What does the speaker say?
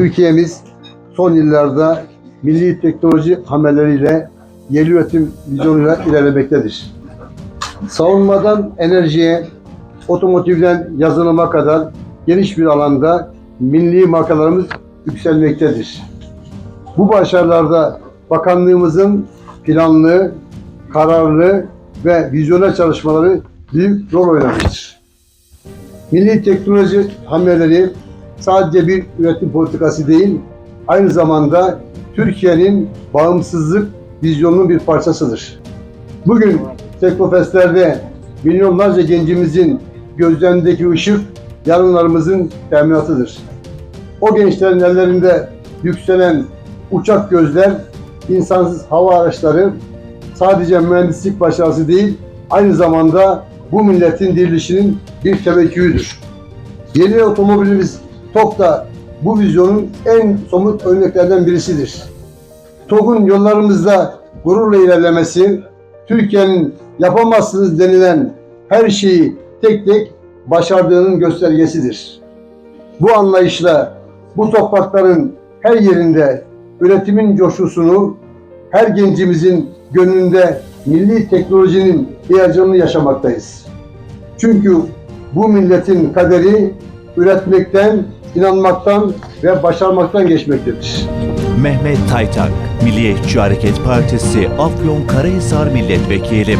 Türkiye'miz son yıllarda milli teknoloji hamleleriyle yerli üretim vizyonuyla ilerlemektedir. Savunmadan enerjiye, otomotivden yazılıma kadar geniş bir alanda milli markalarımız yükselmektedir. Bu başarılarda bakanlığımızın planlı, kararlı ve vizyoner çalışmaları büyük rol oynamıştır. Milli teknoloji hamleleri sadece bir üretim politikası değil, aynı zamanda Türkiye'nin bağımsızlık vizyonunun bir parçasıdır. Bugün Teknofestler'de milyonlarca gencimizin gözlerindeki ışık yarınlarımızın teminatıdır. O gençlerin ellerinde yükselen uçak gözler, insansız hava araçları sadece mühendislik başarısı değil, aynı zamanda bu milletin dirilişinin bir tevekküğüdür. Yeni otomobilimiz TOG da bu vizyonun en somut örneklerden birisidir. TOG'un yollarımızda gururla ilerlemesi, Türkiye'nin yapamazsınız denilen her şeyi tek tek başardığının göstergesidir. Bu anlayışla bu toprakların her yerinde üretimin coşkusunu, her gencimizin gönlünde milli teknolojinin heyecanını yaşamaktayız. Çünkü bu milletin kaderi üretmekten, inanmaktan ve başarmaktan geçmektedir. Mehmet Taytak, Milliyetçi Hareket Partisi Afyon Karahisar Milletvekili.